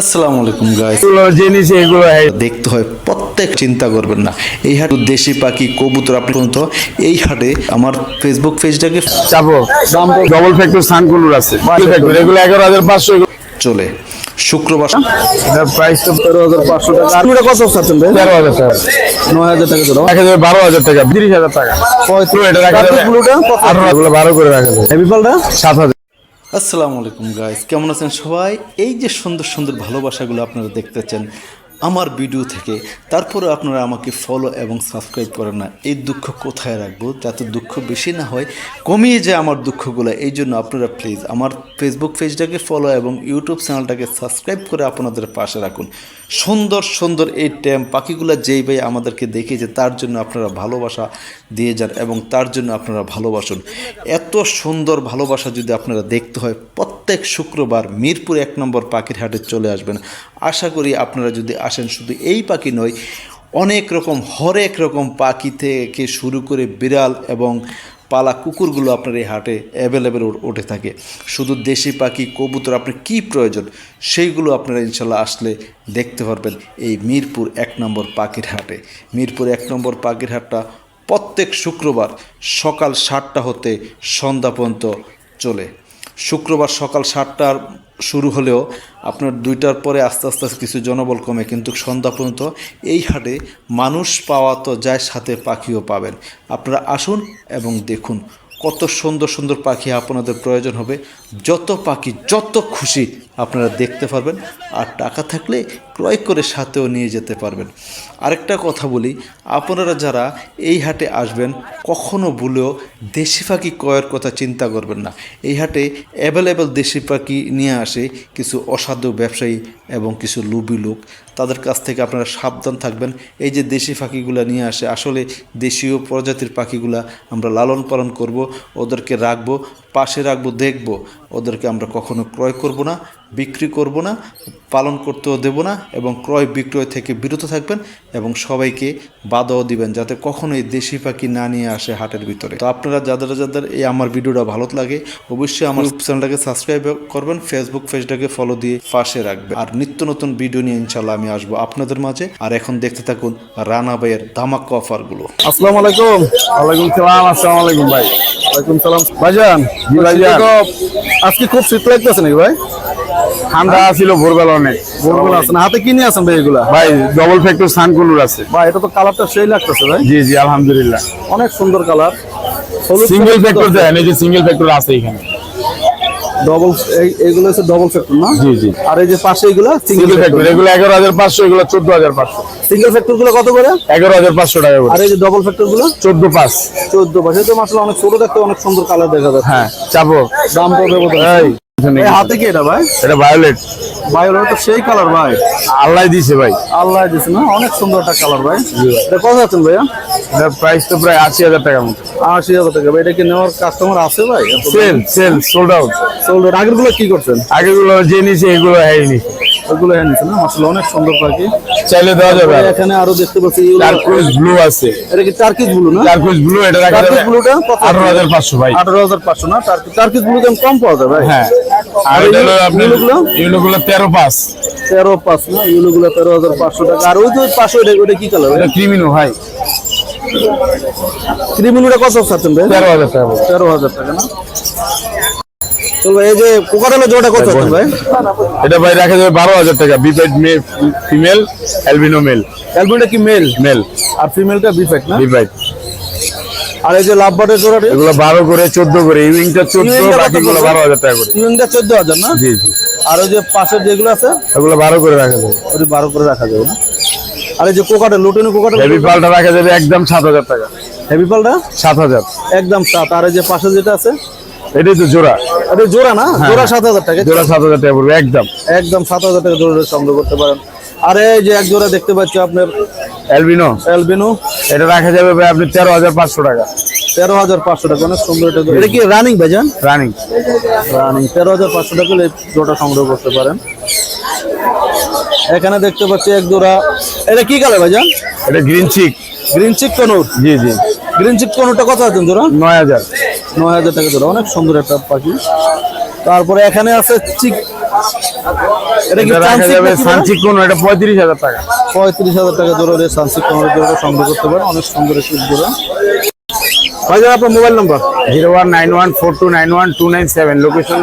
আসসালামু আলাইকুম গাইস এগুলো জিনিস এগুলো দেখতে হয় প্রত্যেক চিন্তা করবেন না। এই হাটে দেশি পাখি কবুতর আপনি পর্যন্ত এই হাটে আমার ফেসবুক পেজটাকে চাপো ডবল ফ্যাক্টর সানকুলুর আছে। এগুলো এগারো হাজার পাঁচশো চলে। শুক্রবার প্রাইস তো তেরো হাজার পাঁচশো টাকা। কত চাচ্ছেন ভাই? তেরো হাজার টাকা। নয় হাজার টাকা ধরো রাখা যাবে বারো হাজার টাকা তিরিশ হাজার টাকা। তো এটা রাখা যাবে। আঠারো বারো করে রাখা যাবে। সাত হাজার। আসসালামু আলাইকুম গাইস কেমন আছেন সবাই? এই যে সুন্দর সুন্দর ভালোবাসাগুলো আপনারা দেখতেছেন আমার ভিডিও থেকে। তারপরে আপনারা আমাকে ফলো এবং সাবস্ক্রাইব করেন না। এই দুঃখ কোথায় রাখব? যাতে দুঃখ বেশি না হয়, কমিয়ে যায় আমার দুঃখগুলো। এই জন্য আপনারা প্লিজ আমার ফেসবুক পেজটাকে ফলো এবং ইউটিউব চ্যানেলটাকে সাবস্ক্রাইব করে আপনাদের পাশে রাখুন। সুন্দর সুন্দর এই ট্যাম পাখিগুলো যেই ভাই আমাদেরকে দেখেছে তার জন্য আপনারা ভালোবাসা দিয়ে যান এবং তার জন্য আপনারা ভালোবাসুন। এত সুন্দর ভালোবাসা যদি আপনারা দেখতে হয়, প্রত্যেক শুক্রবার মিরপুর এক নম্বর পাখির হাটে চলে আসবেন। আশা করি আপনারা যদি আসেন, শুধু এই পাখি নয়, অনেক রকম, হরেক রকম পাখি থেকে শুরু করে বিড়াল এবং পালা কুকুরগুলো আপনার এই হাটে অ্যাভেলেবেল উঠে থাকে। শুধু দেশি পাখি, কবুতর, আপনার কী প্রয়োজন, সেইগুলো আপনারা ইনশাল্লাহ আসলে দেখতে পারবেন এই মিরপুর এক নম্বর পাখির হাটে। মিরপুর এক নম্বর পাখির হাটটা প্রত্যেক শুক্রবার সকাল সাতটা হতে সন্ধ্যা পর্যন্ত চলে। শুক্রবার সকাল সাতটার শুরু হলেও আপনার দুইটার পরে আস্তে আস্তে কিছু জনবল কমে, কিন্তু সন্ধ্যা পর্যন্ত এই হাটে মানুষ পাওয়া তো যায় সাথে পাখিও পাবেন। আপনারা আসুন এবং দেখুন। কত সুন্দর সুন্দর পাখি আপনাদের প্রয়োজন হবে। যত পাখি, যত খুশি আপনারা দেখতে পারবেন। আর টাকা থাকলে ক্রয় করে সাথেও নিয়ে যেতে পারবেন। আরেকটা কথা বলি, আপনারা যারা এই হাটে আসবেন, কখনো ভুলেও দেশি পাখি ক্রয়ের কথা চিন্তা করবেন না। এই হাটে অ্যাভেলেবেল দেশি পাখি নিয়ে আসে কিছু অসাধু ব্যবসায়ী এবং কিছু লুবি লোক। তাদের কাছ থেকে আপনারা সাবধান থাকবেন। এই যে দেশি পাখিগুলো নিয়ে আসে, আসলে দেশীয় প্রজাতির পাখিগুলা আমরা লালন পালন করব, ওদেরকে রাখব, পাশে রাখব, দেখব, ওদেরকে আমরা কখনো ক্রয় করব না। বিক্রি করব না পালন করতেও দেব না এবং ক্রয় বিক্রয় থেকে বিরত থাকবেন এবং সবাইকে বাধাও দিবেন যাতে কখনোই দেশি পাখি না নিয়ে আসে হাটের ভিতরে। তো আপনারা যাদের যাদের এই আমার ভিডিওটা ভালো লাগে অবশ্যই আমার চ্যানেলটাকে সাবস্ক্রাইব করবেন ফেসবুক পেজটাকে ফলো দিয়ে পাশে রাখবেন। আর নিত্য নতুন ভিডিও নিয়ে ইনশাল্লাহ আমি আসব আপনাদের মাঝে। আর এখন দেখতে থাকুন রানা ভাইয়ের ধামাক্কা অফারগুলো। আসসালামু আলাইকুম। ওয়ালাইকুম সালাম আসসালামু আলাইকুম ভাই। ওয়ালাইকুম সালাম। ভাইজান জি ভাইজান। আজকে খুব শীত লাগতেছে নাকি ভাই? ঠান্ডা ছিল ভোরবেলা অনেক। বলব আছেন হাতে কি নিয়ে আছেন ভাই এগুলা? ভাই ডবল ফ্যাক্টর সানকুলুর আছে। ভাই এটা তো কালারটা সেই লাগতেছে ভাই। জি জি আলহামদুলিল্লাহ। অনেক সুন্দর কালার সিঙ্গেল ফ্যাক্টর দেন এই যে সিঙ্গেল ফ্যাক্টর আছে এখানে। ডবল হচ্ছে ডবল ফ্যাক্টর না? জি জি। আর এই যে পাশে এগুলা সিঙ্গেল ফ্যাক্টর এগুলো সিঙ্গেল ফ্যাক্টরগুলো কত করে? টাকা করে। আর এই যে ডবল ফ্যাক্টরগুলো? তো অনেক ছোট দেখতে অনেক সুন্দর কালার দেখা যাচ্ছে। হ্যাঁ চাপো। দাম পড়বে হাতে কি এটা ভাই? এটা ভায়োলেট ভাই ওটা তো সেই কালার ভাই। আল্লাহ দিছে ভাই। আল্লাহ দিছে না? অনেক সুন্দর একটা কালার ভাই। এটা কত আছেন ভাইয়া? এটার প্রাইস তো প্রায় আশি হাজার মতো। আশি হাজার টাকা। ভাই এটা কি নেওয়ার কাস্টমার আছে ভাই? Sale sale sold out sold কি করছেন? আগেগুলো যে নিছে এগুলো হ্যাঁ নিছে। ওগুলো হ্যাঁ নিচ্ছে না? অনেক সুন্দর পাখি চাইলে দেওয়া যাবে। এখানে আরও দেখতে পাচ্ছি টার্কুইজ ব্লু আছে। এটা কি ব্লু না? টার্কুইজ ব্লু এটা রাখা যাবে। ব্লুটা কত? আঠারো হাজার পাঁচশো ভাই। আঠারো হাজার পাঁচশো না? টার্কিস ব্লু দাম কম পাওয়া ভাই। হ্যাঁ। আর ইউলোগুলো? ইউলোগুলো তেরো পাঁচ। তেরো পাঁচ না? ইউলো তেরো হাজার পাঁচশো টাকা। আর ওই যে পাঁচশো ওটা ওটা কি কালার এটা ক্রিমিনো ভাই। ক্রিমিনুটা কত চাচ্ছেন ভাই? তেরো হাজার টাকা। তেরো হাজার টাকা না? তো ভাই এই যে কোকাটালের জোড়া কত চাচ্ছেন ভাই? এটা ভাই রাখা যাবে বারো হাজার টাকা। বিপেড ফিমেল অ্যালবিনো মেল অ্যালবিনটা কি মেল মেল আর ফিমেলটা বিফেক্ট না? বিপেড আর এই যে লাভ বাটের জোড়াটি? এগুলো বারো করে চোদ্দ করে ইউইংটা চোদ্দ ইউইংটা কত বাকিগুলো করে? বারো হাজার টাকা করে। ইউনিটটা চোদ্দ হাজার না? জি জি। আর ওই যে পাশের যেগুলো আছে? এগুলো বারো করে রাখা যাবে। ওটি বারো করে রাখা যাবে না? আর এই যে কোকাটা লুটিনো কোকাটা হেভি পালটা রাখা যাবে একদম সাত হাজার টাকা। হেভি পালটা? সাত হাজার। একদম সাত। আর এই যে পাশে যেটা আছে? এটাই তো জোড়া। এটা জোড়া না? জোড়া সাত হাজার টাকা। জোড়া সাত হাজার টাকা পড়বে একদম। একদম সাত হাজার টাকা জোড়া সংগ্রহ করতে পারেন। আর এই যে এক জোড়া দেখতে পাচ্ছি আপনার অ্যালবিনো? অ্যালবিনো। এটা রাখা যাবে ভাই আপনি তেরো হাজার পাঁচশো টাকা। তেরো হাজার পাঁচশো টাকা অনেক সুন্দর এটা। এটা কি রানিং ভাইজান? রানিং রানিং তেরো হাজার পাঁচশো টাকা এই জোড়া সংগ্রহ করতে পারেন। এখানে দেখতে পাচ্ছি এক জোড়া। এটা কি কালার ভাইজান? এটা green cheek green cheek conure? জি জি। গ্রিন চিক কনুরটা কত আছেন জোড়া? নয় হাজার। নয় হাজার টাকা জোড়া অনেক সুন্দর একটা পাখি। তারপরে এখানে আছে চিক এটা পঁয়ত্রিশ হাজার টাকা। পঁয়ত্রিশ হাজার টাকা জোরে সংগ্রহ করতে পারেন অনেক সুন্দর একটি জোড়া। ভাইজান আপনার mobile number? Zero one nine one four two nine one two nine seven location